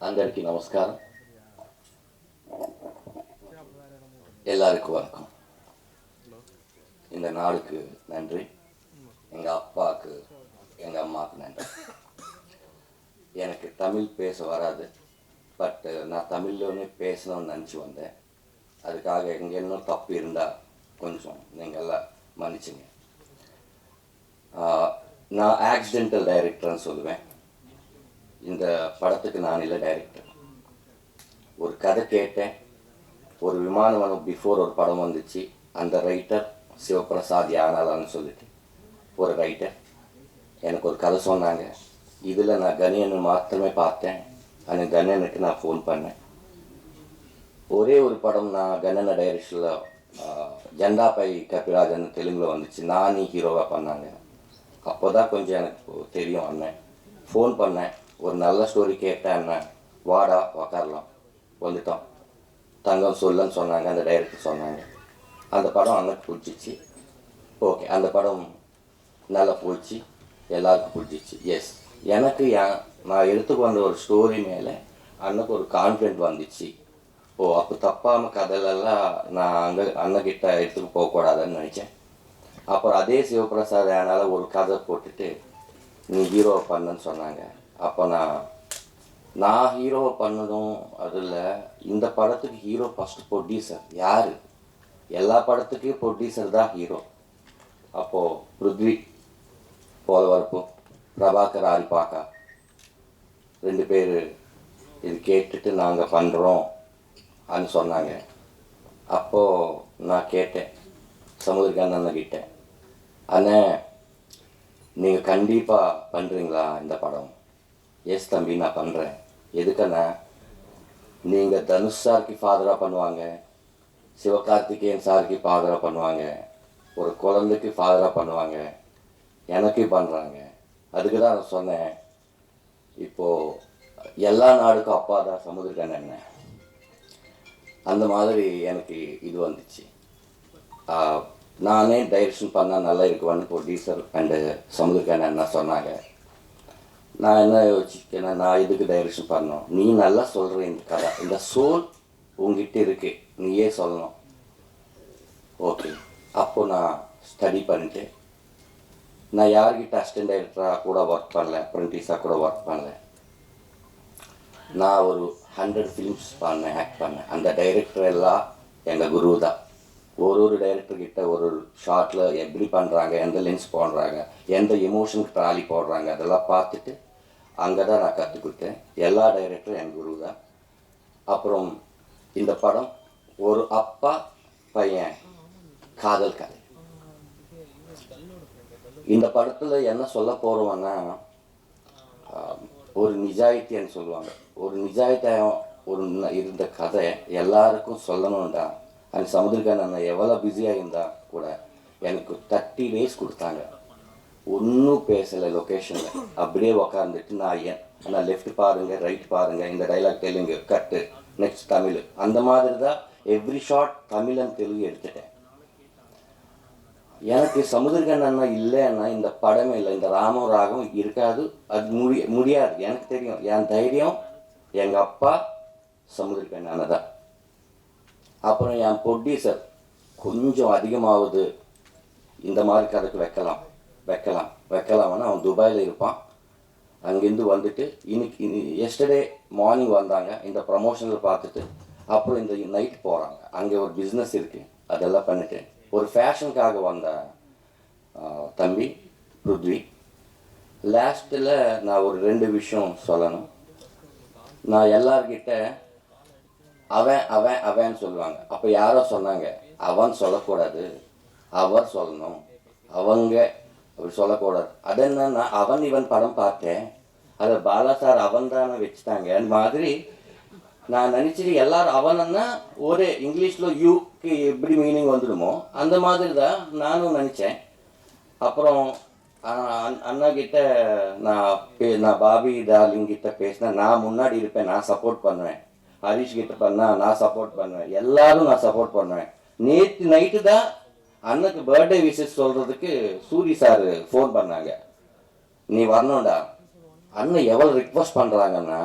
అందరికీ நமஸ்காரம் எல்லாருக்கும் வணக்கம் இந்த நாளுக்கு நன்றி எங்கள் அப்பாவுக்கு எங்கள் அம்மாவுக்கு நன்றி எனக்கு தமிழ் பேச வராது பட் நான் தமிழ்லன்னு பேசணும்னு நினச்சி வந்தேன் அதுக்காக எங்கே என்ன தப்பு இருந்தால் கொஞ்சம் நீங்கள் எல்லாம் மன்னிச்சுங்க நான் ஆக்சிடென்டல் டைரக்டர்னு சொல்லுவேன் இந்த படத்துக்கு நான் இல்லை டைரக்டர் ஒரு கதை கேட்டேன். ஒரு விமானம் பிஃபோர் ஒரு படம் வந்துச்சு. அந்த ரைட்டர் சிவபிரசாத் யானாலான்னு சொல்லிட்டு ஒரு ரைட்டர் எனக்கு ஒரு கதை சொன்னாங்க. இதில் நான் கணியனை மாத்திரமே பார்த்தேன். அந்த கணியனுக்கு நான் ஃபோன் பண்ணேன். ஒரே ஒரு படம் நான் கண்ணன டைரக்ஷனில் ஜெண்டாபை கபிராஜன் தெலுங்கில் வந்துச்சு. நானி ஹீரோவாக பண்ணாங்க. அப்போ தான் கொஞ்சம் எனக்கு தெரியும் அண்ணன் ஃபோன் பண்ணேன். ஒரு நல்ல ஸ்டோரி கேட்டேன் என்ன வாடா உக்காரலாம். வந்துட்டோம். தங்கம் சொல்லுன்னு சொன்னாங்க. அந்த டைரக்டர் சொன்னாங்க. அந்த படம் அண்ணனுக்கு பிடிச்சிச்சு. ஓகே அந்த படம் நல்லா போச்சு. எல்லாருக்கும் பிடிச்சிச்சு. எஸ் எனக்கு என் நான் எடுத்துக்கு வந்த ஒரு ஸ்டோரி மேலே அண்ணனுக்கு ஒரு கான்ஃபிடென்ட் வந்துச்சு. ஓ அப்போ தப்பாமல் கதையிலலாம் நான் அங்கே அண்ணக்கிட்ட எடுத்துகிட்டு போகக்கூடாதுன்னு நினச்சேன். அப்புறம் அதே சிவபிரசாத் என்னால் ஒரு கதை போட்டுட்டு நீ ஹீரோ பண்ணுன்னு சொன்னாங்க. அப்போ நான் நான் ஹீரோ பண்ணதும் அதில் இந்த படத்துக்கு ஹீரோ ஃபஸ்ட் ப்ரொடியூசர் யார்? எல்லா படத்துக்கும் ப்ரொடியூசர் தான் ஹீரோ அப்போது பிருத்வி போதவரப்பு பிரபாகர் ஆரிப்பாக்கா ரெண்டு பேர் இது கேட்டுட்டு நாங்கள் பண்ணுறோம் அப்படின்னு சொன்னாங்க. அப்போது நான் கேட்டேன் சமுதிரகாந்த் அண்ணன் கிட்ட அண்ணே நீங்கள் கண்டிப்பாக பண்ணுறீங்களா இந்த படம்? எஸ் தம்பி நான் பண்ணுறேன் எதுக்கண்ணா நீங்கள் தனுஷ் சாருக்கு ஃபாதராக பண்ணுவாங்க. சிவகார்த்திகேயன் சாருக்கு ஃபாதராக பண்ணுவாங்க. ஒரு குழந்தைக்கு ஃபாதராக பண்ணுவாங்க. எனக்கு பண்ணுறாங்க அதுக்கு தான் நான் சொன்னேன். இப்போது எல்லா நாடுக்கும் அப்பா தான் சமுதிரகன் என்ன அந்த மாதிரி எனக்கு இது வந்துச்சு. நானே டைரக்ஷன் பண்ணால் நல்லா இருக்குவான்னு ப்ரொடியூசர் அண்டு சமுதிரகன் அண்ணா சொன்னாங்க. நான் என்ன யோசிச்சேன்னா நான் இதுக்கு டைரக்ஷன் பண்ணணும்? நீ நல்லா சொல்கிற இந்த கதை. இந்த சோல் உங்ககிட்ட இருக்கு. நீயே சொல்லணும். ஓகே அப்போ நான் ஸ்டடி பண்ணிட்டு நான் யார்கிட்ட அசிஸ்டன்ட் டைரக்டராக கூட ஒர்க் பண்ணல அப்ரெண்டிஸாக கூட ஒர்க் பண்ணல. நான் ஒரு ஹண்ட்ரட் ஃபிலிம்ஸ் பண்ணேன் ஆக்ட் பண்ணேன். அந்த டைரக்டர் எல்லாம் எங்கள் குரு தான். ஒரு ஒரு டைரக்டர்கிட்ட ஒரு ஒரு ஷார்ட்டில் எப்படி பண்ணுறாங்க எந்த லென்ஸ் போடுறாங்க எந்த எமோஷனுக்கு ட்ராலி போடுறாங்க அதெல்லாம் பார்த்துட்டு அங்கே தான் நான் கற்றுக்கிட்டேன் எல்லா டைரக்டரும் என் குரு தான். அப்புறம் இந்த படம் ஒரு அப்பா பையன் காதல் கதை. இந்த படத்தில் என்ன சொல்ல போகிறோம்னா ஒரு நிஜாயித்தின்னு சொல்லுவாங்க. ஒரு நிஜாயித்தியம் ஒரு இருந்த கதை எல்லாருக்கும் சொல்லணும்டா. அந்த சமுதிரகான் அண்ணன் எவ்வளோ பிஸியாக இருந்தால் கூட எனக்கு தேர்ட்டி டேஸ் கொடுத்தாங்க. ஒன்றும் பேசலை லொக்கேஷனில் அப்படியே உக்காந்துட்டு நான் ஏன் ஆனால் லெஃப்ட் பாருங்கள் ரைட் பாருங்க இந்த dialogue Telugu cut next Tamil. அந்த மாதிரி தான் every shot Tamil and Telugu எடுத்துட்டேன். எனக்கு சமுதிரகன் அண்ணா இல்லைன்னா இந்த படமே இல்லை. இந்த ராமம் ராகம் இருக்காது. அது முடிய முடியாது. எனக்கு தெரியும். என் தைரியம் எங்கள் அப்பா சமுதிரகன் அண்ணா தான். அப்புறம் என் ப்ரொடியூசர் கொஞ்சம் அதிகமாகுது இந்த மாதிரி கதைக்கு வைக்கலாம். வைக்கலாம். வைக்கலாம்னா அவன் துபாயில் இருப்பான். அங்கேருந்து வந்துட்டு இன்னைக்கு எஸ்டர்டே மார்னிங் வந்தாங்க. இந்த ப்ரமோஷனில் பார்த்துட்டு அப்புறம் இந்த நைட் போகிறாங்க அங்கே ஒரு பிஸ்னஸ் இருக்குது அதெல்லாம் பண்ணிட்டு ஒரு ஃபேஷனுக்காக வந்த தம்பி ருத்வி லாஸ்ட்டில் நான் ஒரு ரெண்டு விஷயம் சொல்லணும். நான் எல்லார்கிட்ட அவன் அவன் அவன் சொல்லுவாங்க. அப்போ யாரோ சொன்னாங்க அவன் சொல்லக்கூடாது. அவர் சொல்லணும். அவங்க அப்படி சொல்லக்கூடாது அது என்னன்னா அவன் இவன் படம் பார்த்தேன். அதை பாலா சார் அவன் தானே வச்சுட்டாங்க. அந்த மாதிரி நான் நினச்சிட்டு எல்லாரும் அவனன்னா ஒரே இங்கிலீஷில் யூக்கு எப்படி மீனிங் வந்துடுமோ அந்த மாதிரி தான் நானும் நினச்சேன். அப்புறம் அண்ணா கிட்ட நான் பே நான் பாபி டார்லிங் கிட்ட பேசினேன். நான் முன்னாடி இருப்பேன். நான் சப்போர்ட் பண்ணுவேன். ஹரிஷ் கிட்ட பண்ணால் நான் சப்போர்ட் பண்ணுவேன். எல்லாரும் நான் சப்போர்ட் பண்ணுவேன். நேற்று நைட்டு தான் அண்ணனுக்கு பர்த்டே விஷஸ் சொல்கிறதுக்கு சூரி சார் ஃபோன் பண்ணாங்க. நீ வரணும்டா. அண்ணன் எவ்வளோ ரிக்வஸ்ட் பண்ணுறாங்கன்னா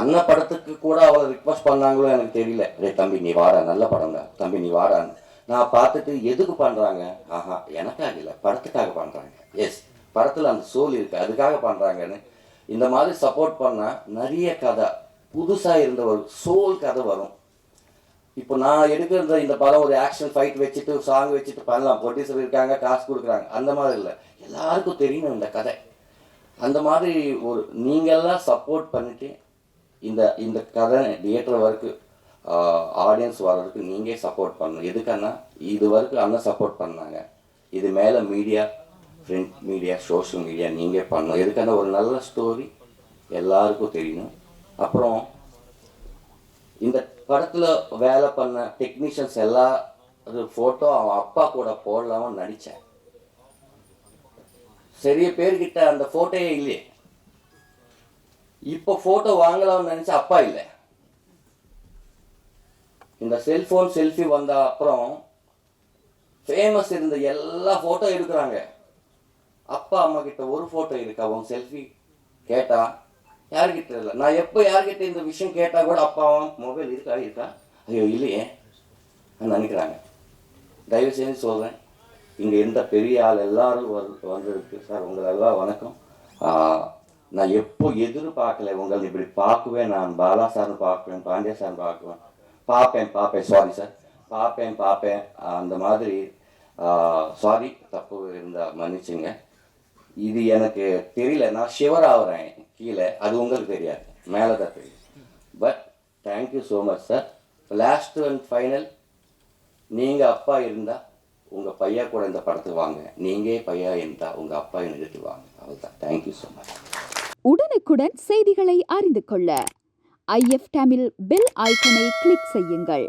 அண்ணன் படத்துக்கு கூட அவ்வளோ ரிக்வஸ்ட் பண்ணாங்களோ எனக்கு தெரியல. ரே தம்பி நீ வாடா நல்ல படம் தான் தம்பி நீ வாடான்னு. நான் பார்த்துட்டு எதுக்கு பண்ணுறாங்க ஆஹா எனக்காக இல்லை படத்துக்காக பண்ணுறாங்க எஸ் படத்தில் அந்த சோல் இருக்குது அதுக்காக பண்ணுறாங்கன்னு இந்த மாதிரி சப்போர்ட் பண்ணால் நிறைய கதை புதுசாக இருந்த ஒரு சோல் கதை வரும். இப்போ நான் எடுக்கிற இந்த படம் ஒரு ஆக்ஷன் ஃபைட் வச்சுட்டு சாங் வச்சுட்டு பண்ணலாம்? ப்ரொடியூசர் இருக்காங்க காசு கொடுக்குறாங்க. அந்த மாதிரி இல்லை. எல்லாருக்கும் தெரியணும் இந்த கதை. அந்த மாதிரி ஒரு நீங்கள்லாம் சப்போர்ட் பண்ணிட்டு இந்த இந்த கதை தியேட்டர் வரைக்கும் ஆடியன்ஸ் வர்றதுக்கு நீங்கள் சப்போர்ட் பண்ணணும். எதுக்குன்னா இது வரைக்கும் அண்ணன் சப்போர்ட் பண்ணாங்க. இது மேலே media print media social media நீங்கள் பண்ணணும். எதுக்கான ஒரு நல்ல ஸ்டோரி எல்லாருக்கும் தெரியணும் அப்புறம் இந்த படத்தில் வேலை பண்ண டெக்னீஷியன்ஸ் எல்லா ஃபோட்டோ அவன் அப்பா கூட போடலாம நடித்தேன் சரிய பேர்கிட்ட அந்த ஃபோட்டோயே இல்லையே. இப்போ ஃபோட்டோ வாங்கலாம்னு நினச்ச அப்பா இல்லை. இந்த செல்ஃபோன் செல்ஃபி வந்த அப்புறம் ஃபேமஸ் இருந்த எல்லா ஃபோட்டோ எடுக்கிறாங்க. அப்பா அம்மா கிட்ட ஒரு ஃபோட்டோ இருக்கா உன் செல்ஃபி கேட்டா யார்கிட்ட இல்லை. நான் எப்போ யார்கிட்ட இந்த விஷயம் கேட்டால் கூட அப்பாவும் மொபைல் இருக்கா இருக்கா? ஐயோ இல்லையே. நினைக்கிறாங்க. தயவு செஞ்சு சொல்கிறேன் இங்கே இருந்த பெரிய ஆள் எல்லாரும் வந்து வந்திருக்கு. சார் உங்களெல்லாம் வணக்கம். நான் எப்போ எதிர்பார்க்கல உங்களை இப்படி பார்க்குவேன் நான். பாலா சார்னு பார்க்குவேன் பாண்டியா சார் பார்க்குவேன். பார்ப்பேன் பார்ப்பேன். சாரி சார் பார்ப்பேன் பார்ப்பேன். அந்த மாதிரி சாரி தப்பு இருந்தால் மன்னிச்சுங்க. இது எனக்கு தெரியல நான் ஷிவர் ஆகுறேன் கீழே அது உங்களுக்கு தெரியாது. மேலே தான் தெரியும் but thank you so much sir last and final நீங்கள் அப்பா இருந்தால் உங்கள் பையா கூட இந்த படத்துக்கு வாங்க. நீங்கள் பையா இருந்தால் உங்கள் அப்பா எடுத்து வாங்க. அவ்வளோதான் தேங்க்யூ ஸோ மச் உடனுக்குடன் செய்திகளை அறிந்து கொள்ள ஐஎஃப் டேமில் பெல் ஐக்கனை கிளிக் செய்யுங்கள்.